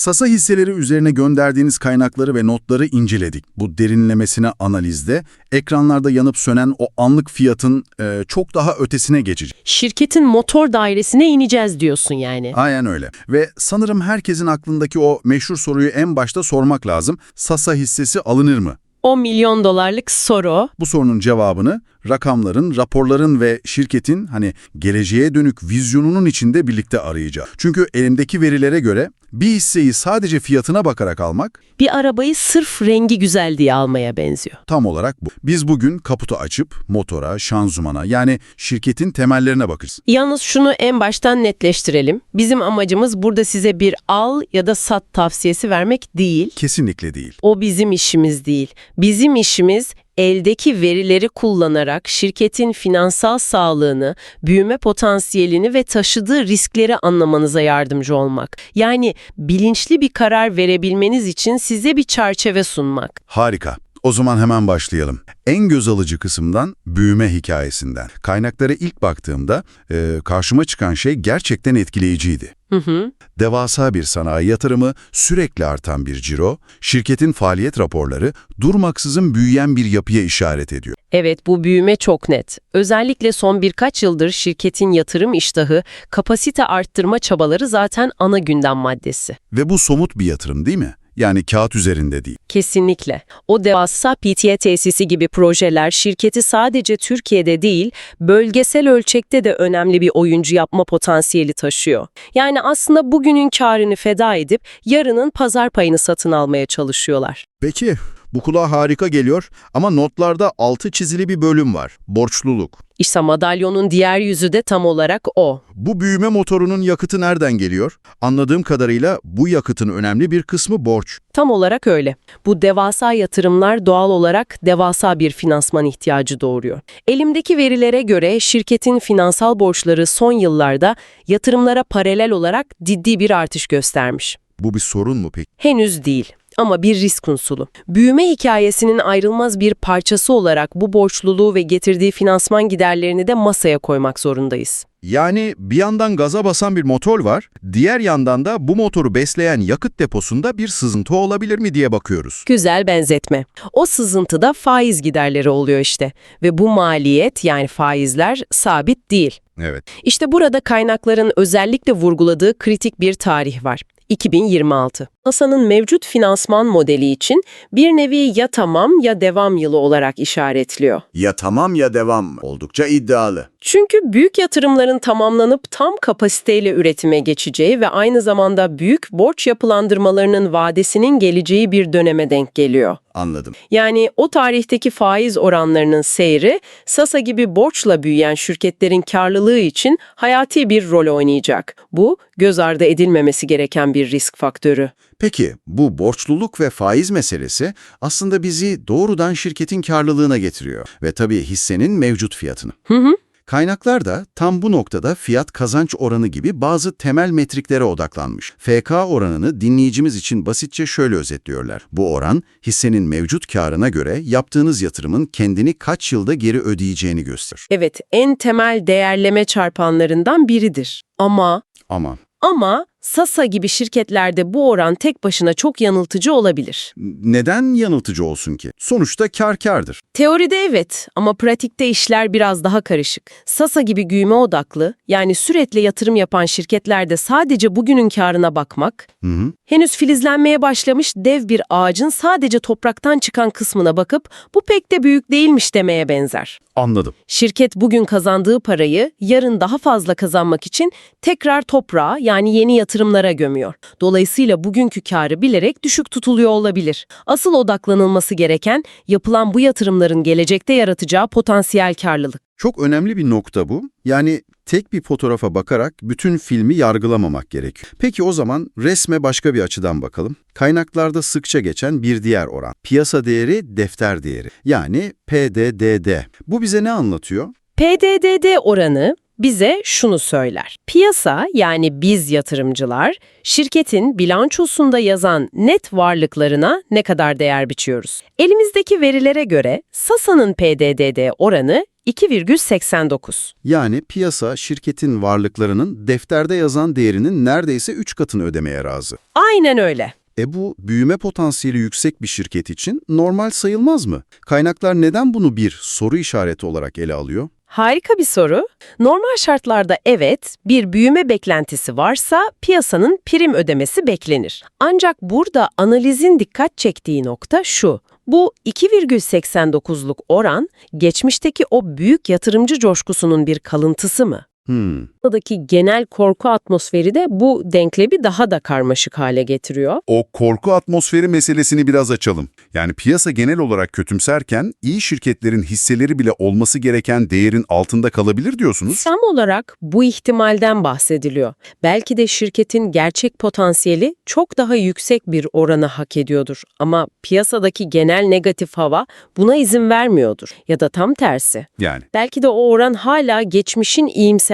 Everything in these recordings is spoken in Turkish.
Sasa hisseleri üzerine gönderdiğiniz kaynakları ve notları inceledik. Bu derinlemesine analizde ekranlarda yanıp sönen o anlık fiyatın e, çok daha ötesine geçecek. Şirketin motor dairesine ineceğiz diyorsun yani. Aynen öyle. Ve sanırım herkesin aklındaki o meşhur soruyu en başta sormak lazım. Sasa hissesi alınır mı? O milyon dolarlık soru. Bu sorunun cevabını rakamların, raporların ve şirketin hani geleceğe dönük vizyonunun içinde birlikte arayacağız. Çünkü elimdeki verilere göre bir hisseyi sadece fiyatına bakarak almak Bir arabayı sırf rengi güzel diye almaya benziyor. tam olarak bu. Biz bugün kaputu açıp motora, şanzımana yani şirketin temellerine bakacağız. Yalnız şunu en baştan netleştirelim. Bizim amacımız burada size bir al ya da sat tavsiyesi vermek değil. Kesinlikle değil. O bizim işimiz değil. Bizim işimiz eldeki verileri kullanarak şirketin finansal sağlığını, büyüme potansiyelini ve taşıdığı riskleri anlamanıza yardımcı olmak. Yani bilinçli bir karar verebilmeniz için size bir çerçeve sunmak. Harika. O zaman hemen başlayalım. En göz alıcı kısımdan büyüme hikayesinden. Kaynaklara ilk baktığımda e, karşıma çıkan şey gerçekten etkileyiciydi. Hı hı. Devasa bir sanayi yatırımı, sürekli artan bir ciro, şirketin faaliyet raporları durmaksızın büyüyen bir yapıya işaret ediyor. Evet bu büyüme çok net. Özellikle son birkaç yıldır şirketin yatırım iştahı, kapasite arttırma çabaları zaten ana gündem maddesi. Ve bu somut bir yatırım değil mi? Yani kağıt üzerinde değil. Kesinlikle. O devasa PTA tesisi gibi projeler şirketi sadece Türkiye'de değil, bölgesel ölçekte de önemli bir oyuncu yapma potansiyeli taşıyor. Yani aslında bugünün karını feda edip yarının pazar payını satın almaya çalışıyorlar. Peki, bu kulağa harika geliyor ama notlarda altı çizili bir bölüm var. Borçluluk. İşte madalyonun diğer yüzü de tam olarak o. Bu büyüme motorunun yakıtı nereden geliyor? Anladığım kadarıyla bu yakıtın önemli bir kısmı borç. Tam olarak öyle. Bu devasa yatırımlar doğal olarak devasa bir finansman ihtiyacı doğuruyor. Elimdeki verilere göre şirketin finansal borçları son yıllarda yatırımlara paralel olarak ciddi bir artış göstermiş. Bu bir sorun mu peki? Henüz değil ama bir risk unsuru. Büyüme hikayesinin ayrılmaz bir parçası olarak bu borçluluğu ve getirdiği finansman giderlerini de masaya koymak zorundayız. Yani bir yandan gaza basan bir motor var, diğer yandan da bu motoru besleyen yakıt deposunda bir sızıntı olabilir mi diye bakıyoruz. Güzel benzetme. O sızıntıda faiz giderleri oluyor işte ve bu maliyet yani faizler sabit değil. Evet. İşte burada kaynakların özellikle vurguladığı kritik bir tarih var. 2026. NASA'nın mevcut finansman modeli için bir nevi ya tamam ya devam yılı olarak işaretliyor. Ya tamam ya devam oldukça iddialı. Çünkü büyük yatırımların tamamlanıp tam kapasiteyle üretime geçeceği ve aynı zamanda büyük borç yapılandırmalarının vadesinin geleceği bir döneme denk geliyor. Anladım. Yani o tarihteki faiz oranlarının seyri, Sasa gibi borçla büyüyen şirketlerin karlılığı için hayati bir rol oynayacak. Bu, göz ardı edilmemesi gereken bir risk faktörü. Peki bu borçluluk ve faiz meselesi aslında bizi doğrudan şirketin karlılığına getiriyor ve tabii hissenin mevcut fiyatını. Hı hı. Kaynaklar da tam bu noktada fiyat kazanç oranı gibi bazı temel metriklere odaklanmış. FK oranını dinleyicimiz için basitçe şöyle özetliyorlar. Bu oran hissenin mevcut karına göre yaptığınız yatırımın kendini kaç yılda geri ödeyeceğini gösterir. Evet, en temel değerleme çarpanlarından biridir. Ama Ama ama Sasa gibi şirketlerde bu oran tek başına çok yanıltıcı olabilir. neden yanıltıcı olsun ki? Sonuçta kar kardır. Teoride evet ama pratikte işler biraz daha karışık. Sasa gibi güğüme odaklı, yani sürekli yatırım yapan şirketlerde sadece bugünün karına bakmak, Hı hı. henüz filizlenmeye başlamış dev bir ağacın sadece topraktan çıkan kısmına bakıp bu pek de büyük değilmiş demeye benzer. Anladım. Şirket bugün kazandığı parayı yarın daha fazla kazanmak için tekrar toprağa yani yeni yatırımlara gömüyor. Dolayısıyla bugünkü karı bilerek düşük tutuluyor olabilir. Asıl odaklanılması gereken yapılan bu yatırımların gelecekte yaratacağı potansiyel karlılık. Çok önemli bir nokta bu. Yani tek bir fotoğrafa bakarak bütün filmi yargılamamak gerekiyor. Peki o zaman resme başka bir açıdan bakalım. Kaynaklarda sıkça geçen bir diğer oran. Piyasa değeri, defter değeri. Yani PDDD. Bu bize ne anlatıyor? PDDD oranı bize şunu söyler. Piyasa yani biz yatırımcılar şirketin bilançosunda yazan net varlıklarına ne kadar değer biçiyoruz? Elimizdeki verilere göre Sasa'nın PDDD oranı 2,89. Yani piyasa şirketin varlıklarının defterde yazan değerinin neredeyse 3 katını ödemeye razı. Aynen öyle. E bu büyüme potansiyeli yüksek bir şirket için normal sayılmaz mı? Kaynaklar neden bunu bir soru işareti olarak ele alıyor? Harika bir soru. Normal şartlarda evet, bir büyüme beklentisi varsa piyasanın prim ödemesi beklenir. Ancak burada analizin dikkat çektiği nokta şu. Bu 2,89'luk oran geçmişteki o büyük yatırımcı coşkusunun bir kalıntısı mı? Hmm. Buradaki genel korku atmosferi de bu denklemi daha da karmaşık hale getiriyor. O korku atmosferi meselesini biraz açalım. Yani piyasa genel olarak kötümserken iyi şirketlerin hisseleri bile olması gereken değerin altında kalabilir diyorsunuz. Tam olarak bu ihtimalden bahsediliyor. Belki de şirketin gerçek potansiyeli çok daha yüksek bir oranı hak ediyordur. Ama piyasadaki genel negatif hava buna izin vermiyordur. Ya da tam tersi. Yani Belki de o oran hala geçmişin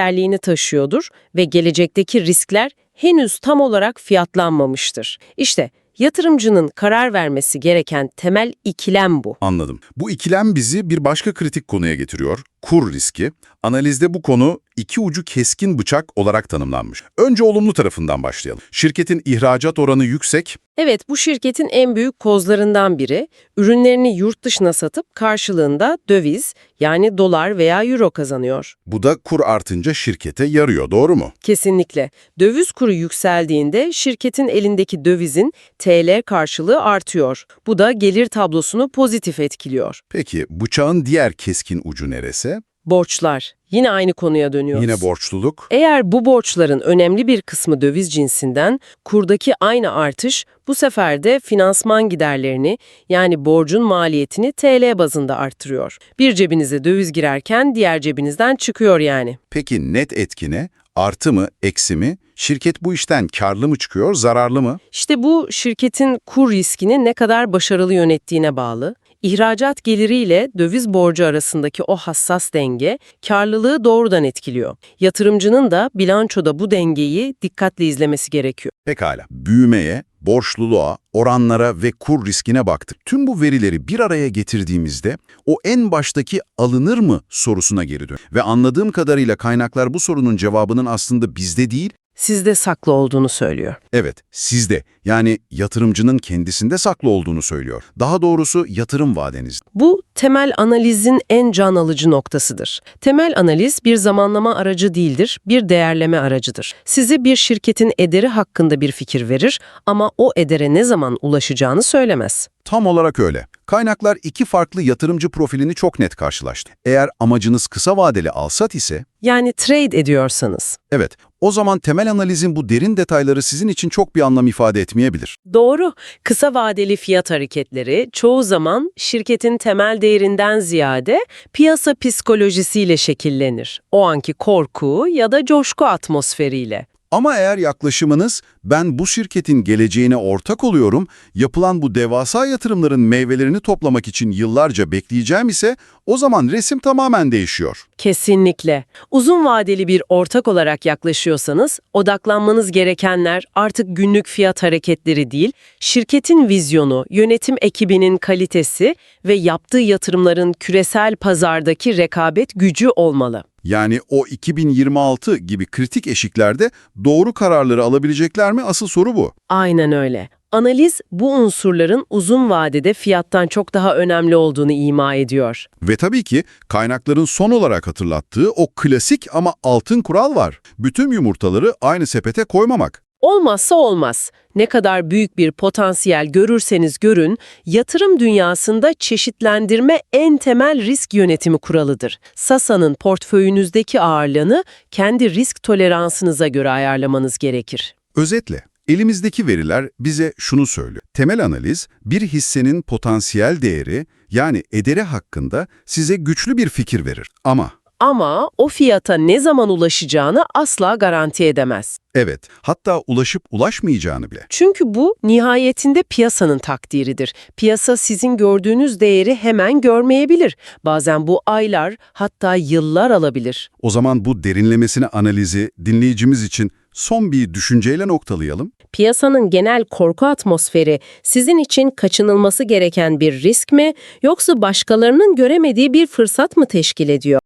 iyimserliğini taşıyordur ve gelecekteki riskler henüz tam olarak fiyatlanmamıştır. İşte yatırımcının karar vermesi gereken temel ikilem bu. anladım. Bu ikilem bizi bir başka kritik konuya getiriyor. Kur riski. Analizde bu konu iki ucu keskin bıçak olarak tanımlanmış. Önce olumlu tarafından başlayalım. Şirketin ihracat oranı yüksek, Evet, bu şirketin en büyük kozlarından biri. Ürünlerini yurt dışına satıp karşılığında döviz yani dolar veya euro kazanıyor. bu da kur artınca şirkete yarıyor, doğru mu? Kesinlikle. Döviz kuru yükseldiğinde şirketin elindeki dövizin TL karşılığı artıyor. Bu da gelir tablosunu pozitif etkiliyor. Peki bıçağın diğer keskin ucu neresi? Borçlar. Yine aynı konuya dönüyoruz. Yine borçluluk. Eğer bu borçların önemli bir kısmı döviz cinsinden, kurdaki aynı artış bu sefer de finansman giderlerini yani borcun maliyetini TL bazında arttırıyor. Bir cebinize döviz girerken diğer cebinizden çıkıyor yani. Peki net etkine artı mı, eksi mi? Şirket bu işten karlı mı çıkıyor, zararlı mı? İşte bu şirketin kur riskini ne kadar başarılı yönettiğine bağlı. İhracat geliriyle döviz borcu arasındaki o hassas denge karlılığı doğrudan etkiliyor. Yatırımcının da bilançoda bu dengeyi dikkatli izlemesi gerekiyor. Pekala. Büyümeye, borçluluğa, oranlara ve kur riskine baktık. Tüm bu verileri bir araya getirdiğimizde o en baştaki alınır mı sorusuna geri dön. Ve anladığım kadarıyla kaynaklar bu sorunun cevabının aslında bizde değil, Sizde saklı olduğunu söylüyor. evet sizde yani yatırımcının kendisinde saklı olduğunu söylüyor. Daha doğrusu yatırım vadeniz. Bu temel analizin en can alıcı noktasıdır. Temel analiz bir zamanlama aracı değildir, bir değerleme aracıdır. Size bir şirketin ederi hakkında bir fikir verir ama o edere ne zaman ulaşacağını söylemez. Tam olarak öyle. Kaynaklar iki farklı yatırımcı profilini çok net karşılaştı. Eğer amacınız kısa vadeli alsat ise, Yani trade ediyorsanız. evet, o zaman temel analizin bu derin detayları sizin için çok bir anlam ifade etmeyebilir. Doğru. Kısa vadeli fiyat hareketleri çoğu zaman şirketin temel değerinden ziyade piyasa psikolojisiyle şekillenir. O anki korku ya da coşku atmosferiyle. Ama eğer yaklaşımınız ben bu şirketin geleceğine ortak oluyorum, yapılan bu devasa yatırımların meyvelerini toplamak için yıllarca bekleyeceğim ise o zaman resim tamamen değişiyor. Kesinlikle. Uzun vadeli bir ortak olarak yaklaşıyorsanız, odaklanmanız gerekenler artık günlük fiyat hareketleri değil, şirketin vizyonu, yönetim ekibinin kalitesi ve yaptığı yatırımların küresel pazardaki rekabet gücü olmalı. Yani o 2026 gibi kritik eşiklerde doğru kararları alabilecekler mi asıl soru bu. Aynen öyle. Analiz bu unsurların uzun vadede fiyattan çok daha önemli olduğunu ima ediyor. Ve tabii ki kaynakların son olarak hatırlattığı o klasik ama altın kural var. Bütün yumurtaları aynı sepete koymamak. Olmazsa olmaz. Ne kadar büyük bir potansiyel görürseniz görün, yatırım dünyasında çeşitlendirme en temel risk yönetimi kuralıdır. Sasa'nın portföyünüzdeki ağırlığını kendi risk toleransınıza göre ayarlamanız gerekir. Özetle, elimizdeki veriler bize şunu söylüyor. Temel analiz, bir hissenin potansiyel değeri yani ederi hakkında size güçlü bir fikir verir. Ama, Ama o fiyata ne zaman ulaşacağını asla garanti edemez. evet, hatta ulaşıp ulaşmayacağını bile. Çünkü bu nihayetinde piyasanın takdiridir. Piyasa sizin gördüğünüz değeri hemen görmeyebilir. Bazen bu aylar hatta yıllar alabilir. O zaman bu derinlemesine analizi dinleyicimiz için Son bir düşünceyle noktalayalım. Piyasanın genel korku atmosferi sizin için kaçınılması gereken bir risk mi yoksa başkalarının göremediği bir fırsat mı teşkil ediyor?